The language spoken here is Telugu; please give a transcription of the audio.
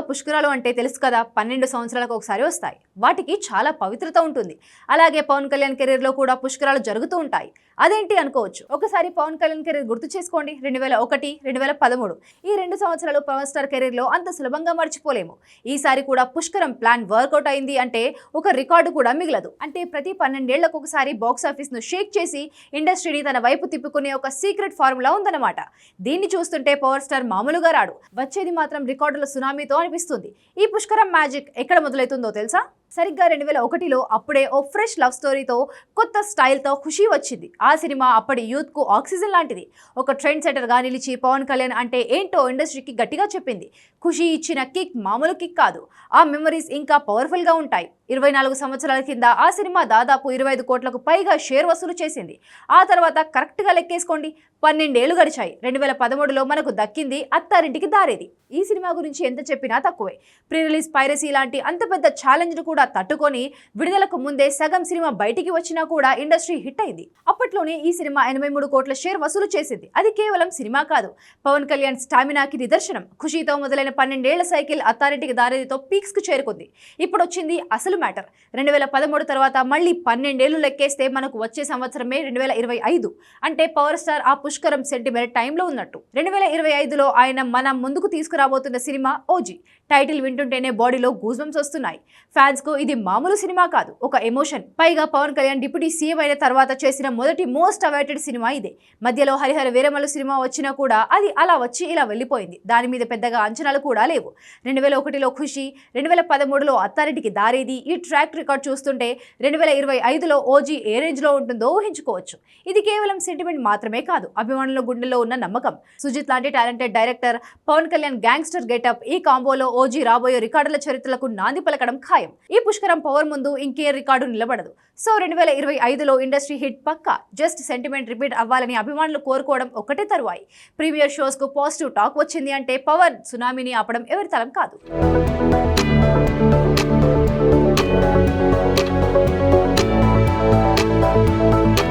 పుష్కరాలు అంటే తెలుసు కదా పన్నెండు సంవత్సరాలకు ఒకసారి వస్తాయి. వాటికి చాలా పవిత్రత ఉంటుంది. అలాగే పవన్ కళ్యాణ్ కెరీర్లో కూడా పుష్కరాలు జరుగుతూ ఉంటాయి. అదేంటి అనుకోవచ్చు? ఒకసారి పవన్ కళ్యాణ్ కెరీర్ గుర్తు చేసుకోండి. రెండు వేల ఒకటి రెండు వేల పదమూడు. ఈ రెండు సంవత్సరాలు పవర్ స్టార్ కెరీర్లో అంత సులభంగా మర్చిపోలేము. ఈసారి కూడా పుష్కరం ప్లాన్ వర్కౌట్ అయింది అంటే ఒక రికార్డు కూడా మిగలదు. అంటే ప్రతి పన్నెండేళ్ళకు ఒకసారి బాక్స్ ఆఫీస్ను షేక్ చేసి ఇండస్ట్రీని తన వైపు తిప్పుకునే ఒక సీక్రెట్ ఫార్ములా ఉందన్నమాట. దీన్ని చూస్తుంటే పవర్ స్టార్ మామూలుగా రాడు. వచ్చేది మాత్రం రికార్డుల సునామీతో అనిపిస్తుంది ఈ పుష్కరం మ్యాజిక్ ఎక్కడ మొదలవుతుందో తెలుసా? సరిగ్గా రెండు వేల ఒకటిలో అప్పుడే ఓ ఫ్రెష్ లవ్ స్టోరీతో కొత్త స్టైల్తో ఖుషి వచ్చింది. ఆ సినిమా అప్పటి యూత్కు ఆక్సిజన్ లాంటిది. ఒక ట్రెండ్ సెటర్గా నిలిచి పవన్ కళ్యాణ్ అంటే ఏంటో ఇండస్ట్రీకి గట్టిగా చెప్పింది. ఖుషి ఇచ్చిన కిక్ మామూలు కిక్ కాదు. ఆ మెమరీస్ ఇంకా పవర్ఫుల్గా ఉంటాయి. ఇరవై నాలుగు సంవత్సరాల కింద ఆ సినిమా దాదాపు ఇరవై ఐదు కోట్లకు పైగా షేర్ వసూలు చేసింది. ఆ తర్వాత కరెక్ట్గా లెక్కేసుకోండి. పన్నెండేళ్ళు గడిచాయి. రెండు వేల పదమూడులో మనకు దక్కింది అత్తారింటికి దారేది. ఈ సినిమా గురించి ఎంత చెప్పినా తక్కువే. ప్రీ రిలీజ్ పైరసీ లాంటి అంత పెద్ద ఛాలెంజ్ను కూడా తట్టుకొని విడుదలకు ముందే సగం సినిమా బయటికి వచ్చినా కూడా ఇండస్ట్రీ హిట్ అయింది. అప్పట్లోనే ఈ సినిమా ఎనభై మూడు కోట్ల షేర్ వసూలు చేసింది. అది కేవలం సినిమా కాదు. పవన్ కళ్యాణ్ స్టామినాకి నిదర్శనం. ఖుషీతో మొదలైన పన్నెండేళ్ళ సైకిల్ అథారిటీకి దారేదితో పీక్స్కు చేరుకుంది. ఇప్పుడు వచ్చింది అసలు మ్యాటర్. రెండు వేల పదమూడు తర్వాత మళ్ళీ పన్నెండేళ్ళు లెక్కేస్తే మనకు వచ్చే సంవత్సరమే రెండు వేల ఇరవై ఐదు. అంటే పవర్ స్టార్ ఆ పుష్కరం సెంటిమెంట్ టైంలో ఉన్నట్టు. రెండు వేల ఇరవై ఐదులో ఆయన మనం ముందుకు తీసుకురాబోతున్న సినిమా ఓజీ. టైటిల్ వింటుంటేనే బాడీలో గూజ్బంప్స్ వస్తున్నాయి. ఫ్యాన్స్కు ఇది మామూలు సినిమా కాదు. ఒక ఎమోషన్. పైగా పవన్ కళ్యాణ్ డిప్యూటీ సీఎం అయిన తర్వాత చేసిన మొదటి మోస్ట్ అవైటెడ్ సినిమా ఇదే. మధ్యలో హరిహర వీరమల్లు సినిమా వచ్చినా కూడా అది అలా వచ్చి ఇలా వెళ్ళిపోయింది. దాని మీద పెద్దగా అంచనాలు కూడా లేవు. రెండు వేల ఒకటిలో ఖుషి రెండు వేల పదమూడులో అత్తారింటికి దారేది. ఈ ట్రాక్ రికార్డ్ చూస్తుంటే రెండు వేల ఇరవై ఐదులో ఓజీ ఏ రేంజ్లో ఉంటుందో ఊహించుకోవచ్చు. ఇది కేవలం సెంటిమెంట్ మాత్రమే కాదు. అభిమానుల గుండెల్లో ఉన్న నమ్మకం. సుజిత్ లాంటి talented director Pawan Kalyan gangster getup ఈ కాంబోలో ఓజీ రాబోయే రికార్డుల చరిత్రలకు నాంది పలకడం ఖాయం. ఈ పుష్కరం పవర్ ముందు ఇంకే రికార్డు నిలబడదు. సో రెండు వేల ఇరవై ఐదులో ఇండస్ట్రీ హిట్ పక్క. జస్ట్ సెంటిమెంట్ రిపీట్ అవ్వాలని అభిమానులు కోరుకోవడం ఒకటే తరువాయి. ప్రీమియర్ షోస్కు పాజిటివ్ టాక్ వచ్చింది అంటే పవర్ సునామీని ఆపడం ఎవరి తరం కాదు.